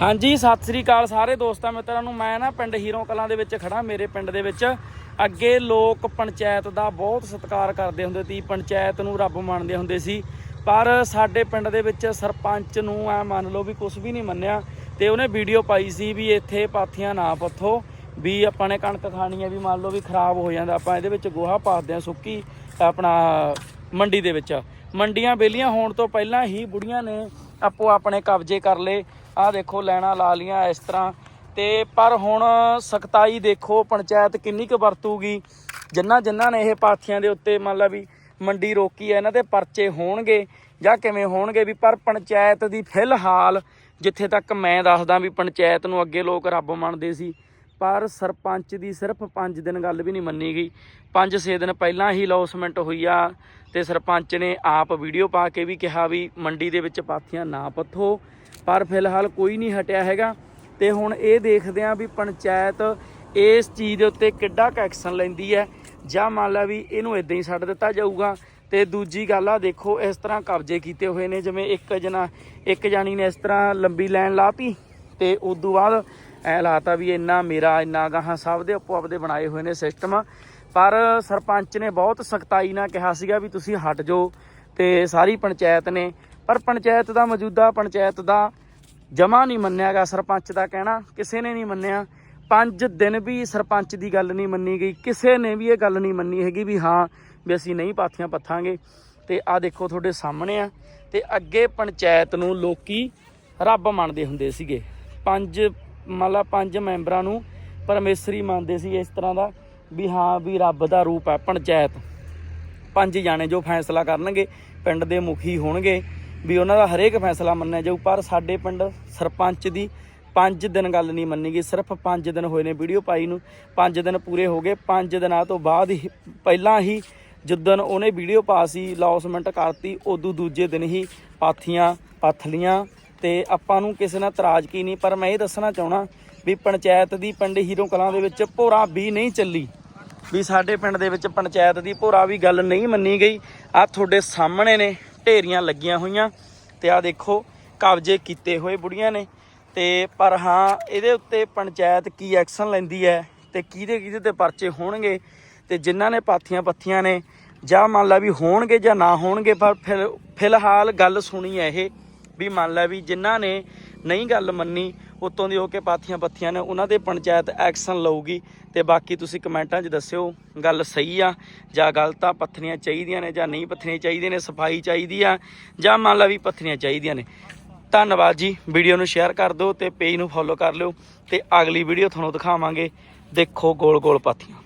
ਹਾਂਜੀ, ਸਤਿ ਸ੍ਰੀ ਅਕਾਲ ਸਾਰੇ ਦੋਸਤਾਂ ਮਿੱਤਰਾਂ ਨੂੰ। ਮੈਂ ਨਾ ਪਿੰਡ ਹੀਰੋ ਕਲਾਂ ਦੇ ਵਿੱਚ ਖੜਾ ਮੇਰੇ ਪਿੰਡ ਦੇ ਵਿੱਚ। ਅੱਗੇ ਲੋਕ ਪੰਚਾਇਤ ਦਾ ਬਹੁਤ ਸਤਿਕਾਰ ਕਰਦੇ ਹੁੰਦੇ ਸੀ, ਪੰਚਾਇਤ ਨੂੰ ਰੱਬ ਮੰਨਦੇ ਹੁੰਦੇ ਸੀ। ਪਰ ਸਾਡੇ ਪਿੰਡ ਦੇ ਵਿੱਚ ਸਰਪੰਚ ਨੂੰ ਐ ਮੰਨ ਲਓ ਵੀ ਕੁਝ ਵੀ ਨਹੀਂ ਮੰਨਿਆ ਤੇ ਉਹਨੇ ਵੀਡੀਓ ਪਾਈ ਸੀ ਵੀ ਇੱਥੇ ਪਾਥੀਆਂ ਨਾ ਪੱਥੋ, ਵੀ ਆਪਾਂ ਨੇ ਕਣਕ ਖਾਣੀ ਹੈ, ਵੀ ਮੰਨ ਲਓ ਵੀ ਖਰਾਬ ਹੋ ਜਾਂਦਾ, ਆਪਾਂ ਇਹਦੇ ਵਿੱਚ ਗੋਹਾ ਪਾਉਂਦੇ ਆ ਸੁੱਕੀ, ਆਪਣਾ ਮੰਡੀ ਦੇ ਵਿੱਚ। ਮੰਡੀਆਂ ਬੇਲੀਆਂ ਹੋਣ ਤੋਂ ਪਹਿਲਾਂ ਹੀ ਬੁੜੀਆਂ ਨੇ ਆਪੋ ਆਪਣੇ ਕਬਜ਼ੇ ਕਰ ਲਏ। ਆਹ ਦੇਖੋ ਲੈਣਾ ਲਾ ਲੀਆਂ ਇਸ ਤਰ੍ਹਾਂ। ਤੇ ਪਰ ਹੁਣ ਸਖਤਾਈ ਦੇਖੋ ਪੰਚਾਇਤ ਕਿੰਨੀ ਕੁ ਵਰਤੂਗੀ। ਜਿੰਨਾ ਜਿੰਨਾ ਨੇ ਇਹ ਪਾਥੀਆਂ ਦੇ ਉੱਤੇ ਮੰਨ ਲਾ ਵੀ ਮੰਡੀ ਰੋਕੀ ਹੈ, ਇਹਨਾਂ ਤੇ ਪਰਚੇ ਹੋਣਗੇ ਜਾਂ ਕਿਵੇਂ ਹੋਣਗੇ ਵੀ, ਪਰ ਪੰਚਾਇਤ ਦੀ ਫਿਲਹਾਲ ਜਿੱਥੇ ਤੱਕ ਮੈਂ ਦੱਸਦਾ ਵੀ ਪੰਚਾਇਤ ਨੂੰ ਅੱਗੇ ਲੋਕ ਰੱਬ ਮੰਨਦੇ ਸੀ ਪਰ ਸਰਪੰਚ ਦੀ ਸਿਰਫ 5 ਦਿਨ ਗੱਲ ਵੀ ਨਹੀਂ ਮੰਨੀ ਗਈ। 5-6 ਦਿਨ ਪਹਿਲਾਂ ਹੀ ਲੌਸਮੈਂਟ ਹੋਈ ਆ ਤੇ ਸਰਪੰਚ ਨੇ ਆਪ ਵੀਡੀਓ ਪਾ ਕੇ ਵੀ ਕਿਹਾ ਵੀ ਮੰਡੀ ਦੇ ਵਿੱਚ ਪਾਥੀਆਂ ਨਾ ਪੱਥੋ, ਪਰ ਫਿਲਹਾਲ ਕੋਈ ਨਹੀਂ ਹਟਿਆ ਹੈਗਾ। ਤੇ ਹੁਣ ਇਹ ਦੇਖਦੇ ਆ ਵੀ ਪੰਚਾਇਤ ਇਸ ਚੀਜ਼ ਦੇ ਉੱਤੇ ਕਿੱਡਾ ਕੁ ਐਕਸ਼ਨ ਲੈਂਦੀ ਹੈ, ਜਾਂ ਮੰਨ ਲਾ ਵੀ ਇਹਨੂੰ ਇਦਾਂ ਹੀ ਛੱਡ ਦਿੱਤਾ ਜਾਊਗਾ। ਤੇ ਦੂਜੀ ਗੱਲ ਆ, ਦੇਖੋ ਇਸ ਤਰ੍ਹਾਂ ਕਬਜ਼ੇ ਕੀਤੇ ਹੋਏ ਨੇ, ਜਿਵੇਂ ਇੱਕ ਜਣਾ ਇੱਕ ਜਾਣੀ ਨੇ ਇਸ ਤਰ੍ਹਾਂ ਲੰਬੀ ਲਾਈਨ ਲਾਤੀ ਤੇ ਉਸ ਤੋਂ ਬਾਅਦ ਐ ਲਾਤਾ ਵੀ ਇੰਨਾ ਮੇਰਾ, ਇੰਨਾ ਗਾਹਾਂ ਸਭ ਦੇ ਆਪੋ ਆਪਦੇ ਬਣਾਏ ਹੋਏ ਨੇ ਸਿਸਟਮ। ਪਰ ਸਰਪੰਚ ਨੇ ਬਹੁਤ ਸਖਤਾਈ ਨਾਲ ਕਿਹਾ ਸੀਗਾ ਵੀ ਤੁਸੀਂ ਹਟ ਜਾਓ ਤੇ ਸਾਰੀ ਪੰਚਾਇਤ ਨੇ। ਪਰ ਪੰਚਾਇਤ ਦਾ ਮੌਜੂਦਾ ਪੰਚਾਇਤ ਦਾ ਜਮਾ ਨਹੀਂ ਮੰਨਿਆਗਾ ਸਰਪੰਚ ਦਾ ਕਹਿਣਾ, ਕਿਸੇ ਨੇ ਨਹੀਂ ਮੰਨਿਆ। ਪੰਜ ਦਿਨ ਵੀ ਸਰਪੰਚ ਦੀ ਗੱਲ ਨਹੀਂ ਮੰਨੀ ਗਈ, ਕਿਸੇ ਨੇ ਵੀ ਇਹ ਗੱਲ ਨਹੀਂ ਮੰਨੀ ਹੈਗੀ ਵੀ ਹਾਂ, ਵੀ ਅਸੀਂ ਨਹੀਂ ਪਾਥੀਆਂ ਪੱਥਾਂਗੇ। ਤੇ ਆ ਦੇਖੋ ਤੁਹਾਡੇ ਸਾਹਮਣੇ ਆ, ਤੇ ਅੱਗੇ ਪੰਚਾਇਤ ਨੂੰ ਲੋਕੀ ਰੱਬ ਮੰਨਦੇ ਹੁੰਦੇ ਸੀਗੇ। ਪੰਜ ਮੰਨ ਲਾ ਪੰਜ ਮੈਂਬਰਾਂ ਨੂੰ ਪਰਮੇਸ਼ਰੀ ਮੰਨਦੇ ਸੀ ਇਸ ਤਰ੍ਹਾਂ ਦਾ ਵੀ ਹਾਂ ਵੀ ਰੱਬ ਦਾ ਰੂਪ ਹੈ, ਪੰਚਾਇਤ। ਪੰਜ ਜਾਣੇ ਜੋ ਫੈਸਲਾ ਕਰਨਗੇ, ਪਿੰਡ ਦੇ ਮੁਖੀ ਹੋਣਗੇ, ਵੀ ਉਹਨਾਂ ਦਾ ਹਰੇਕ ਫੈਸਲਾ ਮੰਨਿਆ ਜਾਊ, ਪਰ ਸਾਡੇ ਪਿੰਡ ਸਰਪੰਚ ਦੀ 5 ਦਿਨ ਗੱਲ ਨਹੀਂ ਮੰਨੀ ਗਈ ਸਿਰਫ 5 ਦਿਨ ਹੋਏ ਨੇ ਵੀਡੀਓ ਪਾਈ ਨੂੰ। 5 ਦਿਨ ਪੂਰੇ ਹੋ ਗਏ 5 ਦਿਨਾਂ ਤੋਂ ਬਾਅਦ ਹੀ, ਪਹਿਲਾਂ ਹੀ ਜਿੱਦਣ ਉਹਨੇ ਵੀਡੀਓ ਪਾ ਸੀ, ਲੌਸਮੈਂਟ ਕਰਤੀ, ਉਦੋਂ ਦੂਜੇ ਦਿਨ ਹੀ ਪਾਥੀਆਂ, ਪੱਥਲੀਆਂ ਤੇ ਆਪਾਂ ਨੂੰ ਕਿਸੇ ਨਾਲ ਤਰਾਜ਼ ਕੀ ਨਹੀਂ, ਪਰ ਮੈਂ ਇਹ ਦੱਸਣਾ ਚਾਹਣਾ ਵੀ ਪੰਚਾਇਤ ਦੀ ਪਿੰਡ ਹੀਰੋ ਕਲਾਂ ਦੇ ਵਿੱਚ ਭੋਰਾ ਵੀ ਨਹੀਂ ਚੱਲੀ। ਵੀ ਸਾਡੇ ਪਿੰਡ ਦੇ ਵਿੱਚ ਪੰਚਾਇਤ ਦੀ ਭੋਰਾ ਵੀ ਗੱਲ ਨਹੀਂ ਮੰਨੀ ਗਈ। ਆ ਤੁਹਾਡੇ ਸਾਹਮਣੇ ਨੇ, ਢੇਰੀਆਂ ਲੱਗੀਆਂ ਹੋਈਆਂ ਤੇ ਆ ਦੇਖੋ, ਕਬਜ਼ੇ ਕੀਤੇ ਹੋਏ ਬੁੜੀਆਂ ਨੇ। ਤੇ ਪਰ ਹਾਂ, ਇਹਦੇ ਉੱਤੇ ਪੰਚਾਇਤ ਕੀ ਐਕਸ਼ਨ ਲੈਂਦੀ ਹੈ ਤੇ ਕਿਹਦੇ ਕਿਹਦੇ ਤੇ ਪਰਚੇ ਹੋਣਗੇ ਤੇ ਜਿਨ੍ਹਾਂ ਨੇ ਪਾਥੀਆਂ ਪੱਥੀਆਂ ਨੇ, ਜਾਂ ਮੰਨ ਲਾ ਵੀ ਹੋਣਗੇ ਜਾਂ ਨਾ ਹੋਣਗੇ, ਪਰ ਫਿਰ ਫਿਲਹਾਲ ਗੱਲ ਸੁਣੀ ਹੈ ਇਹ। ਵੀ ਮੰਨ ਲੈ ਵੀ ਜਿਨ੍ਹਾਂ ਨੇ ਨਹੀਂ ਗੱਲ ਮੰਨੀ, ਉਤੋਂ ਦੀ ਹੋ ਕੇ ਪਾਥੀਆਂ ਪੱਥੀਆਂ ਨੇ, ਉਹਨਾਂ ਤੇ ਪੰਚਾਇਤ ਐਕਸ਼ਨ ਲਊਗੀ। ਤੇ ਬਾਕੀ ਤੁਸੀਂ ਕਮੈਂਟਾਂ 'ਚ ਦੱਸਿਓ, ਗੱਲ ਸਹੀ ਆ, ਜਾਂ ਗਲਤ ਆ ਪੱਥਰੀਆਂ ਚਾਹੀਦੀਆਂ ਨੇ ਜਾਂ ਨਹੀਂ ਪੱਥਰੀਆਂ ਚਾਹੀਦੀਆਂ ਨੇ, ਸਫ਼ਾਈ ਚਾਹੀਦੀ ਆ, ਜਾਂ ਮੰਨ ਲਾ ਵੀ ਪੱਥਰੀਆਂ ਚਾਹੀਦੀਆਂ ਨੇ। ਧੰਨਵਾਦ ਜੀ, ਵੀਡੀਓ ਨੂੰ ਸ਼ੇਅਰ ਕਰ ਦਿਓ ਤੇ ਪੇਜ ਨੂੰ ਫੋਲੋ ਕਰ ਲਿਓ, ਤੇ ਅਗਲੀ ਵੀਡੀਓ ਤੁਹਾਨੂੰ ਦਿਖਾਵਾਂਗੇ। ਦੇਖੋ ਗੋਲ ਗੋਲ ਪਾਥੀਆਂ।